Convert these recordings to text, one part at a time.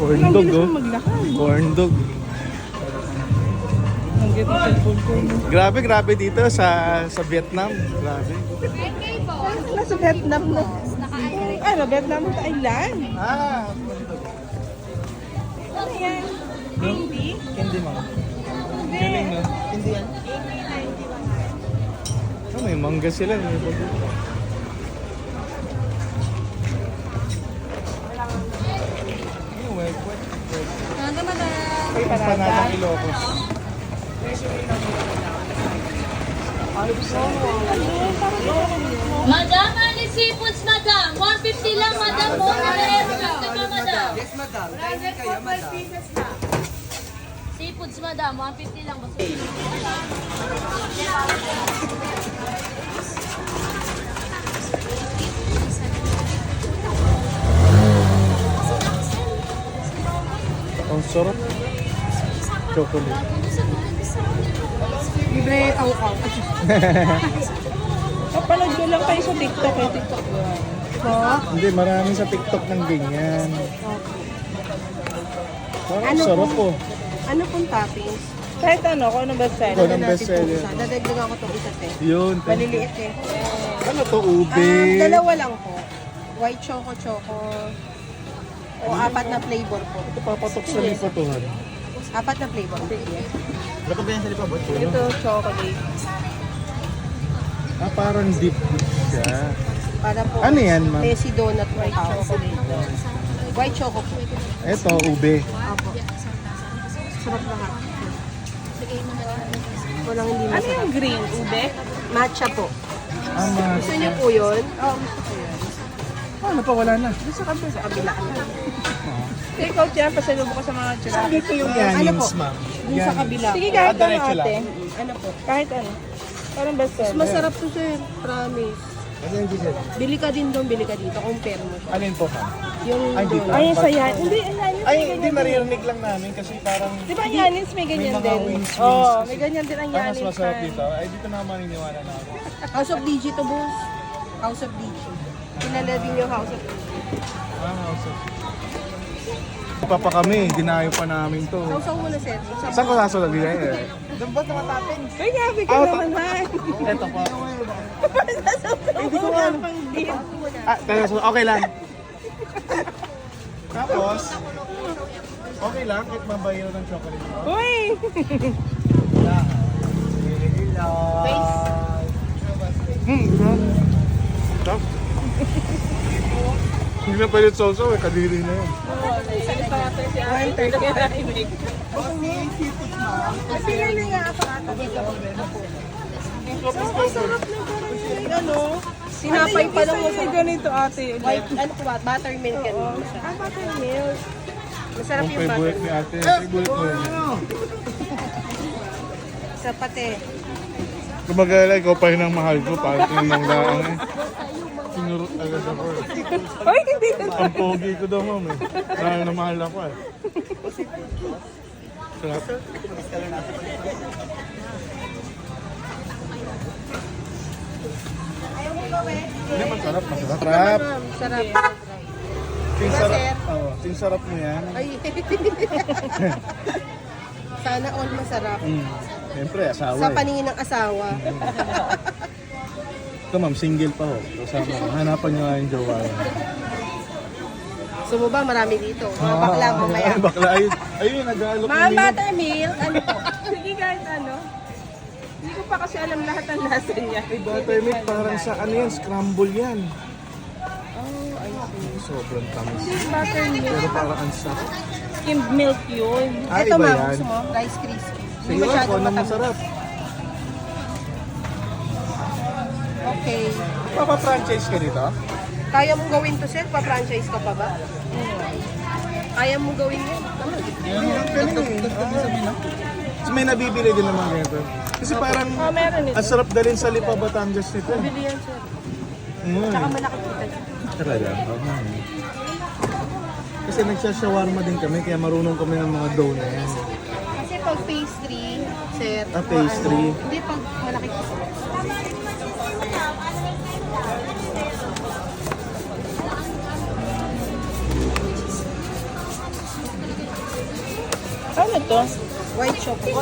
Corn dog, oh. Corn dog. Grabe, grabe dito sa sa Vietnam. Grabe. Nasa Vietnam na. Ano, Vietnam, Thailand. Ah, Ano yan? Hindi? hindi ma'am. No? Hindi yan. Oh, may mangga sila. May bago. May parata. Ilocos. Madam, Ali Seafoods, madam. 150 lang, madam. Muna na extra ka, madam. Yes, madam. Dining kayo, madam. Seafoods, madam. 150 lang. Basta. Ang sarap. Chocolate. Libre kaukaw. Kapanood ko lang kayo sa TikTok eh. TikTok ko. Po? Hindi, marami sa TikTok ng ganyan. Parang Ano sarap po. Ano pong toppings? Kahit ano, kung ano best seller. ng best seller. Dadagdagan ko itong isa, te. Yun. Maliliit eh. Ano to, ube? Um, dalawa lang po. White choco choco. O apat na flavor po. Ito papatok sa lipotuhan. Apat na flavor. Sige. Baka ba yan sa lipabot? Ito, chocolate. Ah, parang deep siya. Para po. Ano yan, ma'am? Tesi donut white chocolate. White choco po. Ito, ube. Opo. Sarap lahat. Walang hindi Ano masarap. yung green? Ube? Matcha po. Ama. Gusto niyo po yun? Oo, gusto ko yun. Ano pa, wala na. Gusto ko po sa kabila. Take out yan, pasalubok ko sa mga tsura. Dito yung Ano po? yannings, ma'am. Dun sa kabila. Sige, kahit ano diretso ate. Ano po? Kahit ano. Parang best seller. Masarap to sir. Promise. Ano yung diesel? Bili ka din doon, bili ka dito. Compare mo siya. Alin po, ma'am? Yung Ay, dito. donut. Ay, yung sa yan. Hindi, yanis Ay, may hindi ganyan. maririnig lang namin kasi parang Di ba ang yanis may ganyan mga din? wings, wings Oo, kasi. may ganyan din ang ah, mas yanis. masarap sa- dito. Ay, dito na maniniwala na ako. House of DJ to boss. House of DJ. Kilala din yung House of DJ. Ah, house of... Pa pa kami, dinayo pa namin to. Sausaw mo na sir. Sa Saan ko sasalag yan? Doon ba tumatapin? Ay, grabe ka Ah, naman, man. Ito po. Hindi ko alam. Ah, pero okay lang. Tapos, okay lang kahit mabayo ng chocolate. Uy! Hmm, Stop. Hindi na pwede sausaw eh, kadiri na yan. Salita natin si Ate. Lagyan natin may Kasi yan na nga ako ata. Sarap na parang yung ano. Sinapay pa lang Yung masarap. ganito ate. White, ano po ba? Buttermilk yan. Ah, buttermilk. Masarap Ang yung favorite ni buttermilk. ate, favorite ko yun. Sa pate. Kumagala, ikaw pa rin ang mahal ko, para tinang laang eh. Sinurot agad ako eh. Uy, hindi na. Ang pogi ko daw ma'am eh. Dahil na mahal ako eh. Sarap. Hindi, masarap, masarap. Sarap. Sarap. Ting sarap. Oo, ting sarap mo yan. Ay. Sana all masarap. Mm. Siyempre, asawa Sa eh. paningin ng asawa. Ito ma'am, single pa ho. Kasama ko. Hanapan nyo nga yung jowa. Ba marami dito? Mga bakla mamaya. Ay, bakla. Ayun, ayun nag-aalok Mga ng menu. buttermilk, ano po? Sige kahit ano. Hindi ko pa kasi alam lahat ng lasa niya. Buttermilk parang sa ano yan, scramble yan. Oh, I see. Sobrang tamis. Buttermilk. Pero parang ang sarap. Skimmed milk yun. Ah, Ito iba ma'am, yan. gusto mo? Rice crispy. Sige Hindi kung anong matamis. masarap. Okay. Papa-franchise ka dito? Kaya mong gawin to sir? Pa-franchise ka pa ba? Kaya mong gawin yan? Yan, yan. Galing eh. So, may nabibili din naman ganito. Kasi parang Oh, meron ito. ang sarap dalhin sa Lipa Batangas nito. Bili yan sir. Mm. Saka malaki kita. Talaga? Oo. Kasi nagsashawarma din kami, kaya marunong kami ng mga dough na yan. Kasi pag pastry, sir. Ah, pastry. Ano, hindi pag malaki kita. Ano to? White choco.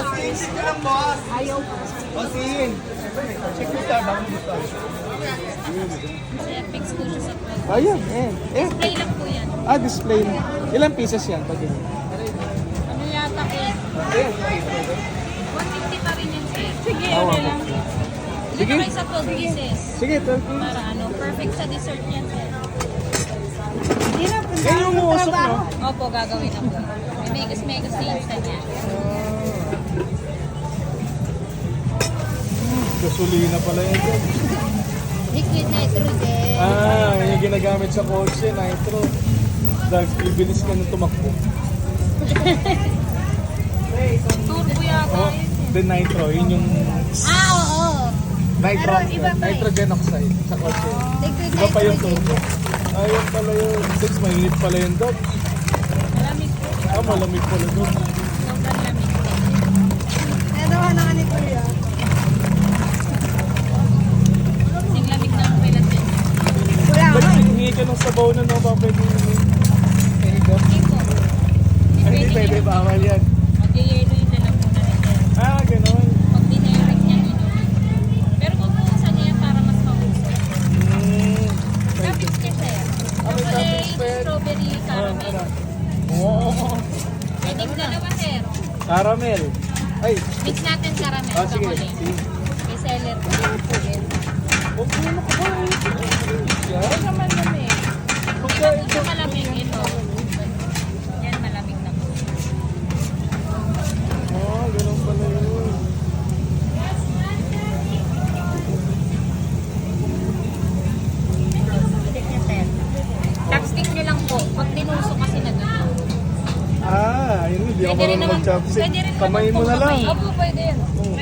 Sir, fix po siya sa. Ayun, eh. Eh, Play lang po yan. ah, display. Ilang pieces yan? Pag yun? Ano yata po? 150 pa rin yan, sir. Sige, okay lang. Dito kayo sa 12 pieces. Sige, 12 pieces. Para ano, perfect sa dessert yan, sir. Eh, yung uusok, no? Opo, gagawin na po. May megas-megas na instant yan. Gasolina pala yun. Liquid nitrogen. Ah, yun yung ginagamit sa kotse, nitro. Dahil ibilis ka nung tumakbo. Turbo yata Oh, yun. the nitro, yun yung Ah, oo. nitro, Pero iba pa eh. nitrogen oxide sa kotse. Liquid Iba pa yung turbo. Ayun pala yun. Six, mainit pala yun doon. Ah, malamig pala doon. Sobrang lamig. Nadawa na nga ni Kuya. Na ang pelat yan. Kuya, Ba't hingi ka ng sabaw na no? Baka pwede naman. Hingi ka? Okay po. Hindi pwede, bawal yan. Mag-yelo yun na lang muna rin. sir. Ah, gano'n. Pag dinirect niya, inumin. Pero kung bukasan niya yan para mas mahusay. Mm. Toppings niya, sir. Chocolate, strawberry, caramel. Oo. Pwedeng dalawa, sir. Caramel. Ay, Mix natin caramel, ah, sige. May seller po. Huwag mo na ka ba? Huwag naman lamig. Ito po siya malamig. Ito. Yan, malamig na po. Oh, ganun pala yun. Stick niya, sir. Chopstick niyo lang po. Pag tinuso kasi na doon. Ah, ayun, hindi ako marunong mag-chopstick. pwede rin Kamay naman mo na lang. kamay. Opo, pwede yan.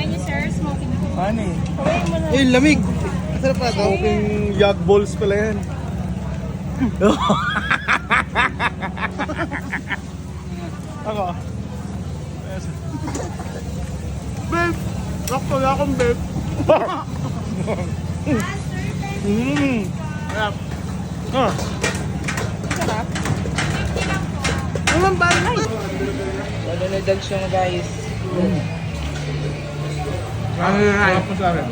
Niyo, sir. Smoking. Ano eh? Eh, lamig. Masarap pa. Smoking yog balls pala yan. Ako. Babe! Rock pala akong babe. Mmm. Sarap. Ah. Sarap. Naman ba? Dags yung guys. Ano na akin.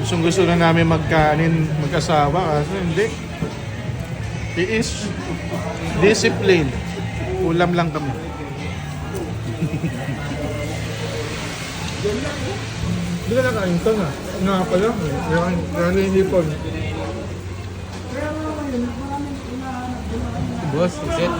Gustong gusto na namin magkanin, mag-asawa kasi hindi. Tiis. Discipline. Ulam lang kami. Hindi ka nakain ito na. Nga pala. Yan yung hipon. Boss, is it?